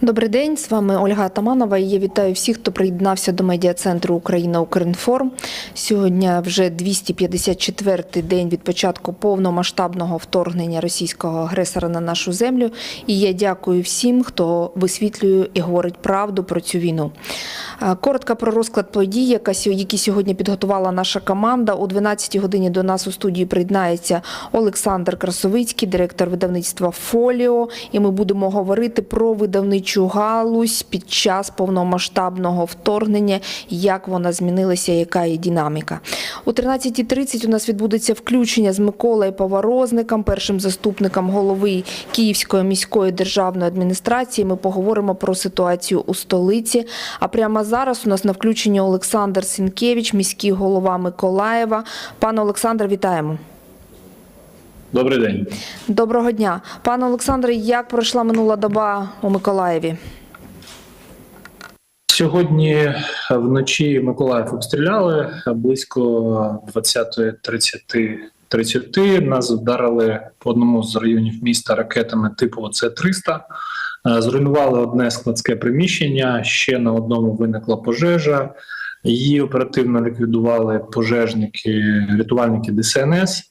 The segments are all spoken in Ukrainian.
Добрий день, з вами Ольга Атаманова. Я вітаю всіх, хто приєднався до медіа центру Україна Укрінформ. Сьогодні вже 254-й день від початку повномасштабного вторгнення російського агресора на нашу землю. І я дякую всім, хто висвітлює і говорить правду про цю війну. Коротко про розклад подій, які сьогодні підготувала наша команда. О 12-й годині до нас у студії приєднається Олександр Красовицький, директор видавництва Фоліо. І ми будемо говорити про видавничу галузь під час повномасштабного вторгнення, як вона змінилася, яка її динаміка. О 13.30 у нас відбудеться включення з Миколою Поворозником, першим заступником голови Київської міської державної адміністрації. Ми поговоримо про ситуацію у столиці. А прямо зараз у нас на включенні Олександр Сінкевич, міський голова Миколаєва. Пане Олександре, вітаємо. Добрий день. Доброго дня. Пане Олександре, як пройшла минула доба у Миколаєві? Сьогодні вночі Миколаїв обстріляли близько 20.30 30 нас вдарили по одному з районів міста ракетами типу С-300. Е, Зруйнували одне складське приміщення. Ще на одному виникла пожежа. Її оперативно ліквідували пожежники, рятувальники ДСНС.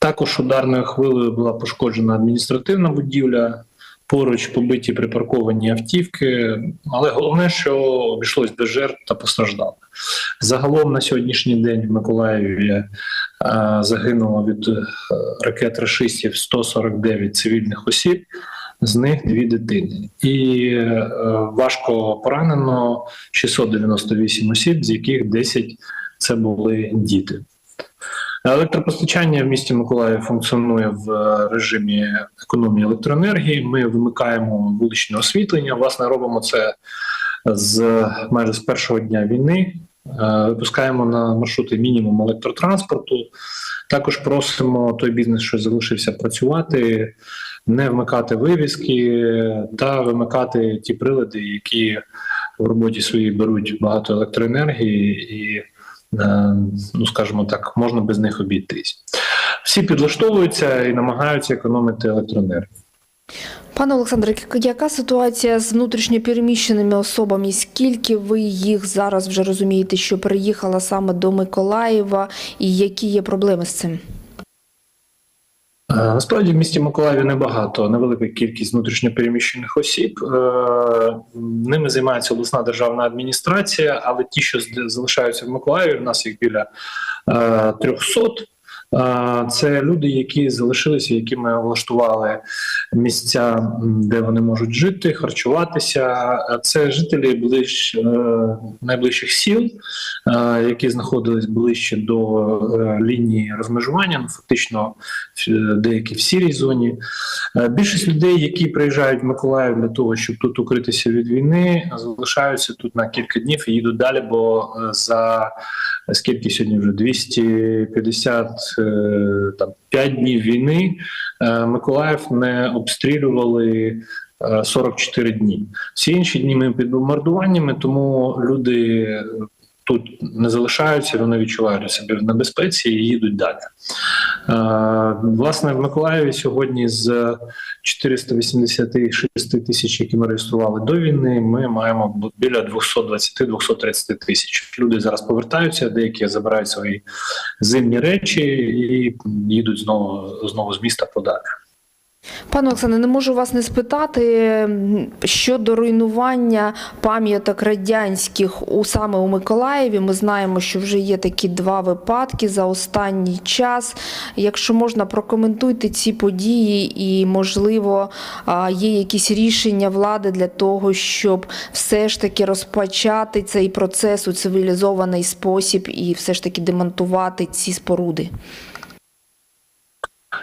Також ударною хвилею була пошкоджена адміністративна будівля. Поруч побиті припарковані автівки, але головне, що обійшлось без жертв та постраждалих. Загалом на сьогоднішній день в Миколаєві е, загинуло від е, ракет рашистів 149 цивільних осіб, з них дві дитини, і е, важко поранено 698 осіб, з яких 10 це були діти. Електропостачання в місті Миколаїв функціонує в е, режимі економії електроенергії. Ми вимикаємо вуличне освітлення. Власне, робимо це з майже з першого дня війни. Е, Випускаємо на маршрути мінімум електротранспорту. Також просимо той бізнес, що залишився працювати, не вмикати вивіски та вимикати ті прилади, які в роботі своїй беруть багато електроенергії і ну скажімо так, можна без них обійтись. Всі підлаштовуються і намагаються економити електроенергію. Пане Олександре, яка- ситуація з внутрішньопереміщеними особами? Скільки ви їх зараз вже розумієте, що переїхала саме до Миколаєва, і які є проблеми з цим? Е, Насправді в місті Миколаєві небагато, невелика кількість внутрішньопереміщених осіб. Е, Ними займається обласна державна адміністрація, але ті, що залишаються в Миколаєві, в нас їх біля е, 300. Це люди, які залишилися, які ми влаштували місця, де вони можуть жити, харчуватися. Це жителі ближ, е, найближчих сіл, які знаходились ближче до е, лінії розмежування, ну фактично деякі в сірій зоні. Е, Більшість людей, які приїжджають в Миколаїв для того, щоб тут укритися від війни, залишаються тут на кілька днів і їдуть далі, бо за скільки сьогодні вже 250 е, там 5 днів війни е, Миколаїв не обстрілювали. е, 44 дні. Всі інші дні ми під бомбардуваннями, тому люди тут не залишаються, вони відчувають себе в небезпеці і їдуть далі. Е, Власне, в Миколаєві сьогодні з 486 тисяч, які ми реєстрували до війни, ми маємо біля 220-230 тисяч. Люди зараз повертаються, деякі забирають свої зимні речі і їдуть знову знову з міста подалі. Пане Олександре, не можу вас не спитати щодо руйнування пам'яток радянських у саме у Миколаєві. Ми знаємо, що вже є такі два випадки за останній час. Якщо можна, прокоментуйте ці події, і можливо є якісь рішення влади для того, щоб все ж таки розпочати цей процес у цивілізований спосіб і все ж таки демонтувати ці споруди.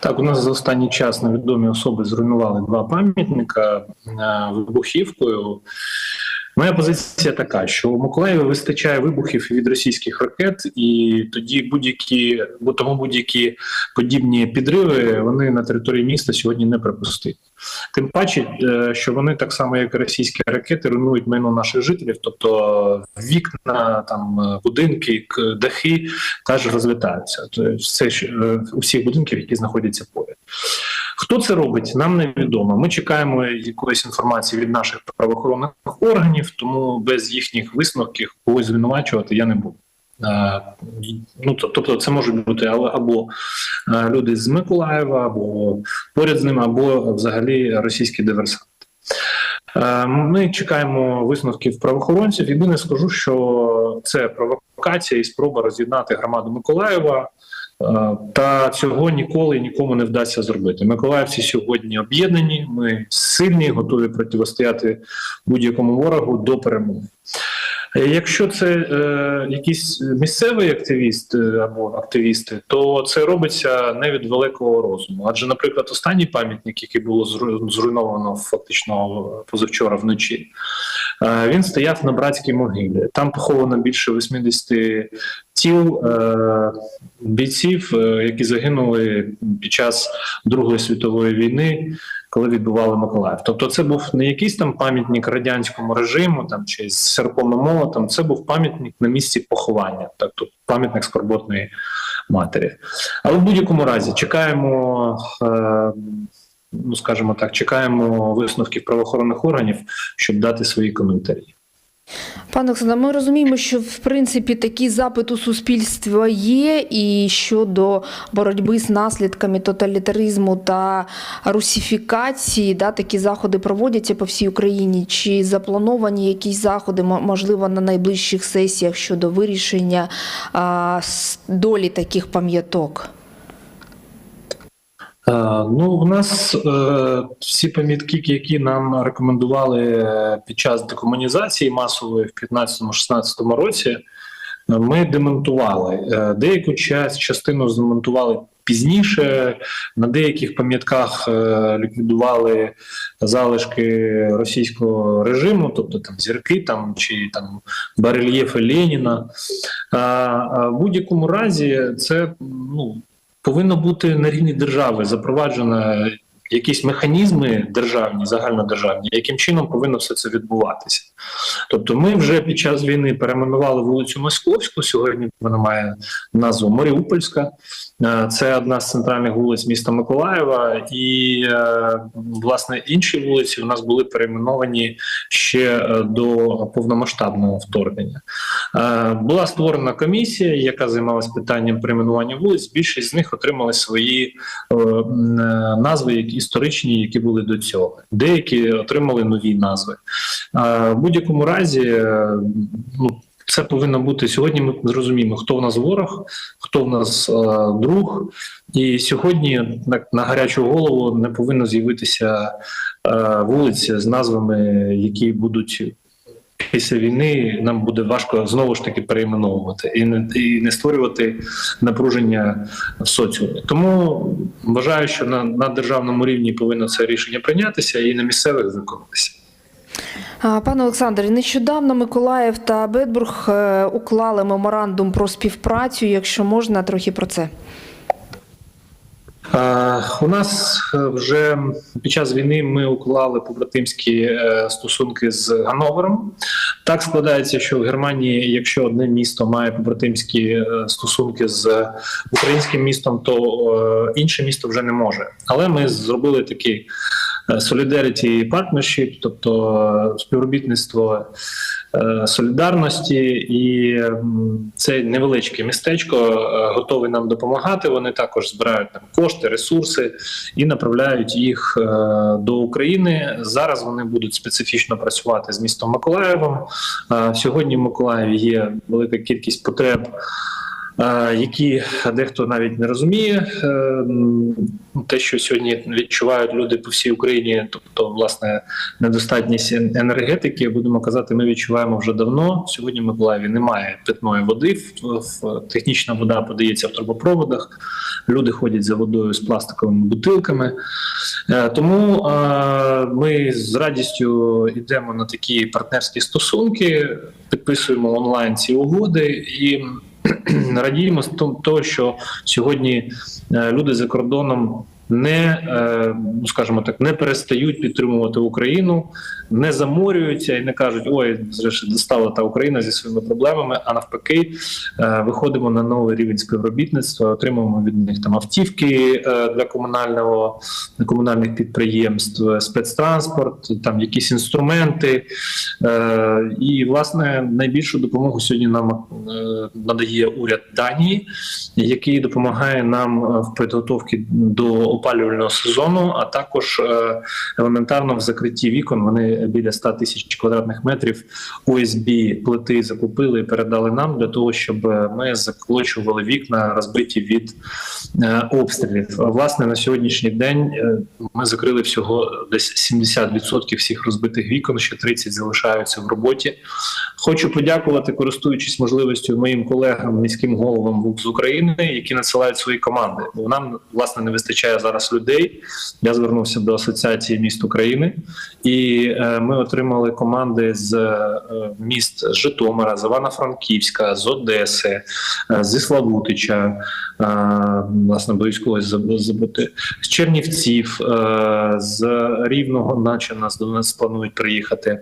Так, у нас за останній час невідомі особи зруйнували два пам'ятника е, вибухівкою. Моя позиція така, що у Миколаєві вистачає вибухів від російських ракет, і тоді будь-які, бо тому будь-які подібні підриви вони на території міста сьогодні не припустимі. Тим паче, е, що вони так само, як і російські ракети, руйнують майно наших жителів, тобто вікна, там е, будинки, дахи теж розлітаються. Тобто все ж, е, у всіх будинків, які знаходяться поряд. Хто це робить, нам невідомо. Ми чекаємо якоїсь інформації від наших правоохоронних органів, тому без їхніх висновків когось звинувачувати я не буду. Ну, тобто, це можуть бути або люди з Миколаєва, або поряд з ними, або взагалі російські диверсанти. Ми чекаємо висновків правоохоронців. Єдине скажу, що це провокація і спроба роз'єднати громаду Миколаєва. Е, Та цього ніколи нікому не вдасться зробити. Миколаївці сьогодні об'єднані. Ми сильні, готові протистояти будь-якому ворогу до перемоги. Е, Якщо це е, якийсь місцевий активіст е, або активісти, то це робиться не від великого розуму. Адже, наприклад, останній пам'ятник, який було зруйновано фактично позавчора вночі, він стояв на братській могилі. Там поховано більше 80 тіл е, бійців, е, які загинули під час Другої світової війни коли відбували Миколаїв. Тобто, це був не якийсь там пам'ятник радянському режиму, там чи з серпом і молотом. Це був пам'ятник на місці поховання, тобто пам'ятник скорботної матері. Але в будь-якому разі чекаємо. Е, Ну, скажімо так, чекаємо висновків правоохоронних органів, щоб дати свої коментарі. Пане Олександре, ми розуміємо, що в принципі такий запит у суспільства є, і щодо боротьби з наслідками тоталітаризму та русифікації, да, такі заходи проводяться по всій Україні. Чи заплановані якісь заходи, мо- можливо, на найближчих сесіях щодо вирішення а, долі таких пам'яток? Е, Ну, у нас е, всі пам'ятки, які нам рекомендували е, під час декомунізації масової в 15-16 році, е, ми демонтували. Деяку час, частину змонтували пізніше. На деяких пам'ятках е, ліквідували залишки російського режиму, тобто там зірки там чи там барельєфи Леніна. А, а в будь-якому разі це ну повинно бути на рівні держави запроваджено якісь механізми державні, загальнодержавні, яким чином повинно все це відбуватися. Тобто, ми вже під час війни перейменували вулицю Московську. Сьогодні вона має назву Маріупольська. Е, Це одна з центральних вулиць міста Миколаєва, і е, власне інші вулиці у нас були перейменовані ще е, до повномасштабного вторгнення. Була створена комісія, яка займалася питанням перейменування вулиць. Більшість з них отримали свої назви, які історичні, які були до цього. Деякі отримали нові назви. В будь-якому разі, е, ну. Це повинно бути сьогодні. Ми зрозуміємо, хто в нас ворог, хто в нас е, друг. І сьогодні на, на гарячу голову не повинно з'явитися е, вулиця з назвами, які будуть після війни. Нам буде важко знову ж таки перейменовувати і не, і не створювати напруження в соціумі. Тому вважаю, що на, на державному рівні повинно це рішення прийнятися і на місцевих виконатися. Пане Олександре, нещодавно Миколаїв та Бетбург е, уклали меморандум про співпрацю. Якщо можна, трохи про це. Е, У нас е, вже під час війни ми уклали побратимські е, стосунки з Ганновером. Так складається, що в Германії, якщо одне місто має побратимські стосунки з українським містом, то інше місто вже не може. Але ми зробили такий solidarity partnership, тобто співробітництво солідарності, і це невеличке містечко е, готове нам допомагати. Вони також збирають там кошти, ресурси і направляють їх е, до України. Зараз вони будуть специфічно працювати з містом Миколаєвом. Е, Сьогодні в Миколаєві є велика кількість потреб. Які дехто навіть не розуміє, Е, те, що сьогодні відчувають люди по всій Україні, тобто власне недостатність енергетики, будемо казати, ми відчуваємо вже давно. Сьогодні в Миколаєві немає питної води. Технічна вода подається в трубопроводах. Люди ходять за водою з пластиковими бутилками. Е, Тому е, ми з радістю йдемо на такі партнерські стосунки, підписуємо онлайн ці угоди і радіємо з того, що сьогодні е, люди за кордоном не е, ну скажімо так, не перестають підтримувати Україну, не заморюються і не кажуть, ой, достала та Україна зі своїми проблемами. А навпаки, е, виходимо на новий рівень співробітництва, отримуємо від них там автівки е, для комунального комунальних підприємств, спецтранспорт, там якісь інструменти. І власне найбільшу допомогу сьогодні нам надає уряд Данії, який допомагає нам в підготовці до опалювального сезону, а також е, елементарно в закритті вікон. Вони біля 100 тисяч квадратних метрів ОСБ плити закупили і передали нам для того, щоб е, ми заколочували вікна, розбиті від е, обстрілів. Власне, на сьогоднішній день ми закрили всього десь 70% всіх розбитих вікон, ще 30 залишаються в роботі. Хочу подякувати, користуючись можливістю моїм колегам, міським головам з України, які надсилають свої команди. Бо нам власне не вистачає зараз людей. Я звернувся до Асоціації міст України, і е, ми отримали команди з е, міст Житомира, з Івано-Франківська, з Одеси, е, зі Славутича, власне, боюсь когось забути, з Чернівців, з Рівного, наче нас до нас планують приїхати.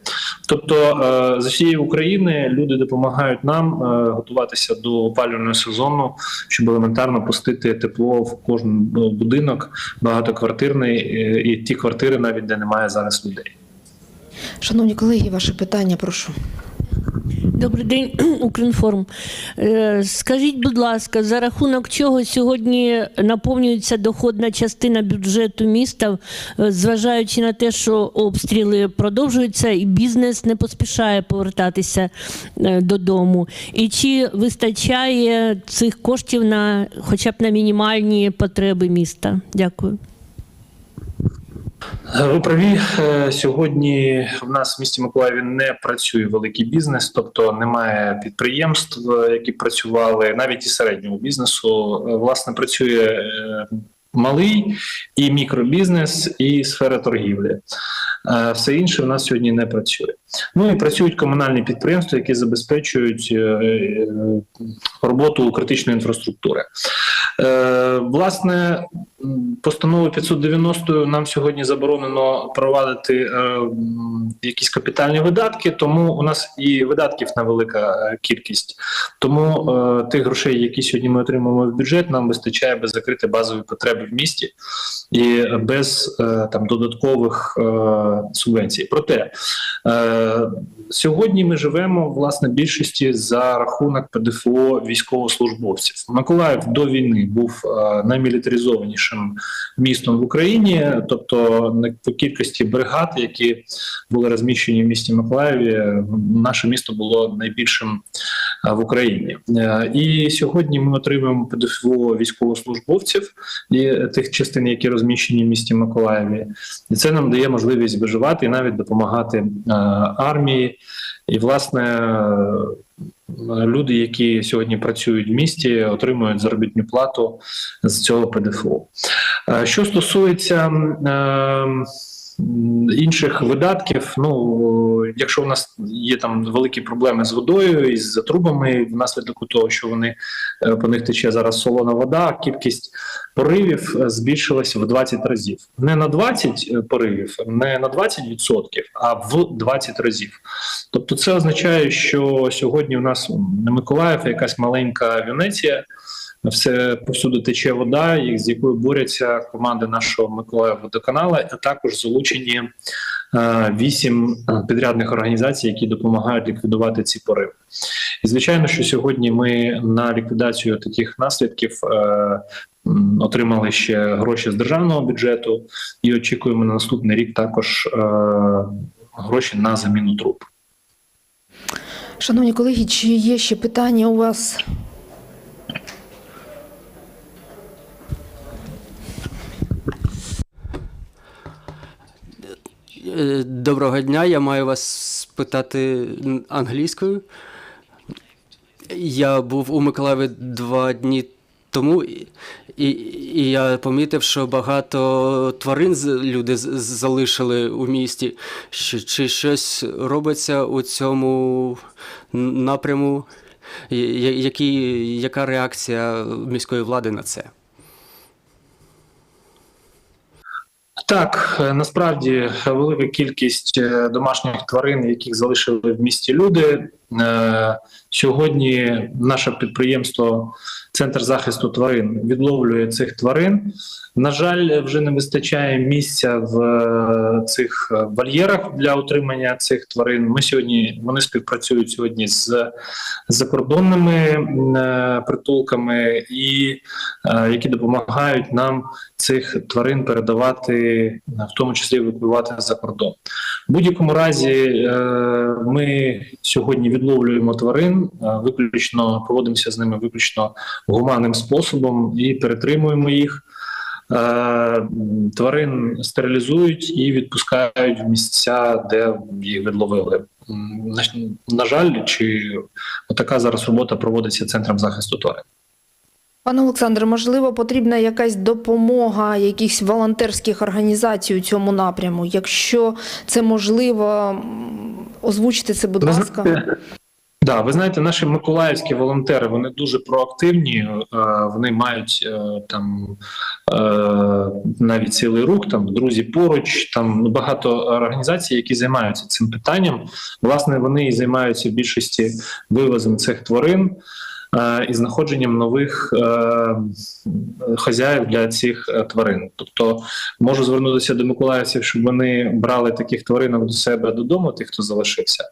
Тобто з усієї України люди допомагають нам готуватися до опалювального сезону, щоб елементарно пустити тепло в кожен будинок багатоквартирний е, і ті квартири, навіть де немає зараз людей. Шановні колеги, ваше питання, прошу. Добрий день, Укрінформ. Е, Скажіть, будь ласка, за рахунок чого сьогодні наповнюється доходна частина бюджету міста, е, зважаючи на те, що обстріли продовжуються і бізнес не поспішає повертатися е, додому? І чи вистачає цих коштів на хоча б на мінімальні потреби міста? Дякую. Ви праві Е, сьогодні в нас в місті Миколаєві не працює великий бізнес, тобто немає підприємств, е, які працювали навіть і середнього бізнесу. Е, Власне, працює малий і мікробізнес, і сфера торгівлі. Е, Все інше в нас сьогодні не працює. Ну і працюють комунальні підприємства, які забезпечують е, е, роботу критичної інфраструктури. Власне, постановою 590 нам сьогодні заборонено провадити якісь капітальні видатки, тому у нас і видатків невелика кількість. Тому тих грошей, які сьогодні ми отримуємо в бюджет, нам вистачає без закрити базові потреби в місті і без е, там додаткових е, субвенцій. Проте е, сьогодні ми живемо власне більшості за рахунок ПДФО військовослужбовців. Миколаїв до війни був наймілітаризованішим містом в Україні, тобто по кількості бригад, які були розміщені в місті Миколаєві, наше місто було найбільшим в Україні. Е, І сьогодні ми отримуємо ПДФО військовослужбовців і тих частин, які розміщені в місті Миколаєві, і це нам дає можливість виживати і навіть допомагати е, армії. І власне е, люди, які сьогодні працюють в місті, отримують заробітну плату з цього ПДФО. Е, Що стосується е, м, інших видатків, ну якщо у нас є там великі проблеми з водою і з трубами, внаслідок того, що вони е, по них тече зараз солона вода, кількість поривів е, збільшилась в 20 разів. Не на 20 поривів, не на 20%, а в 20 разів. Тобто, це означає, що сьогодні у нас не Миколаїв, якась маленька Венеція. Все повсюди тече вода, з якою борються команди нашого Миколаїв водоканала, а також залучені е, вісім е, підрядних організацій, які допомагають ліквідувати ці пориви. І звичайно, що сьогодні ми на ліквідацію таких наслідків е, отримали ще гроші з державного бюджету і очікуємо на наступний рік також гроші на заміну труб. Шановні колеги, чи є ще питання у вас? Доброго дня, я маю вас спитати англійською. Я був у Миколаєві два дні тому, і, і, я помітив, що багато тварин люди залишили у місті. Чи, чи щось робиться у цьому напряму? Я- Які, яка реакція міської влади на це? Так, е, насправді велика кількість е, домашніх тварин, яких залишили в місті люди. Е, Сьогодні наше підприємство Центр захисту тварин відловлює цих тварин. На жаль, вже не вистачає місця в е, цих е, вольєрах для утримання цих тварин. Ми сьогодні вони співпрацюють сьогодні з закордонними притулками, і які допомагають нам цих тварин передавати, в тому числі евакуювати за кордон. В будь-якому разі е, ми сьогодні відловлюємо тварин, е, виключно поводимося з ними виключно гуманним способом і перетримуємо їх. Е, Тварин стерилізують і відпускають в місця, де їх відловили. На жаль, чи така зараз робота проводиться центром захисту тварин. Пане Олександре, можливо, потрібна якась допомога якихось волонтерських організацій у цьому напряму. Якщо це можливо, м, озвучте це, будь ласка. Да, ви знаєте, наші миколаївські волонтери вони дуже проактивні. е, Вони мають е, там е, навіть цілий рух, там друзі поруч. Там ну, багато організацій, які займаються цим питанням. Власне, вони і займаються в більшості вивозом цих тварин. Е, І знаходженням нових е, хазяїв для цих е, тварин, тобто можу звернутися до миколаївців, щоб вони брали таких тваринок до себе додому, тих, хто залишився.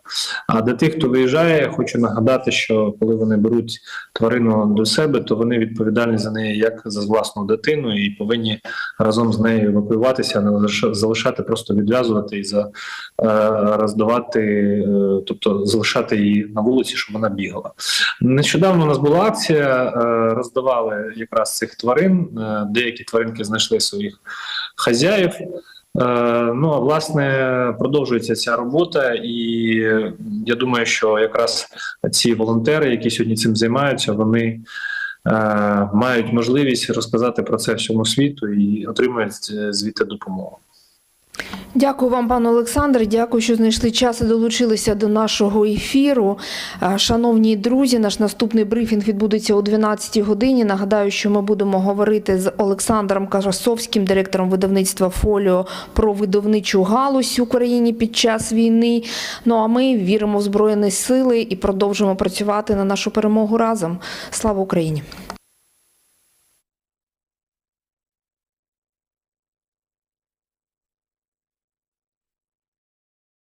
А для тих, хто виїжджає, я хочу нагадати, що коли вони беруть тварину до себе, то вони відповідальні за неї як за власну дитину і повинні разом з нею евакуюватися, а не залиш- залишати, просто відв'язувати і за роздавати, тобто залишати її на вулиці, щоб вона бігала. Нещодавно у нас була акція, е, роздавали якраз цих тварин. е, Деякі тваринки знайшли своїх хазяїв. Е, Ну а власне продовжується ця робота, і я думаю, що якраз ці волонтери, які сьогодні цим займаються, вони мають можливість розказати про це всьому світу і отримують звідти допомогу. Дякую вам, пане Олександре. Дякую, що знайшли час і долучилися до нашого ефіру. Шановні друзі, наш наступний брифінг відбудеться о 12-й годині. Нагадаю, що ми будемо говорити з Олександром Карасовським, директором видавництва Фоліо, про видавничу галузь в Україні під час війни. Ну а ми віримо в Збройні Сили і продовжимо працювати на нашу перемогу разом. Слава Україні!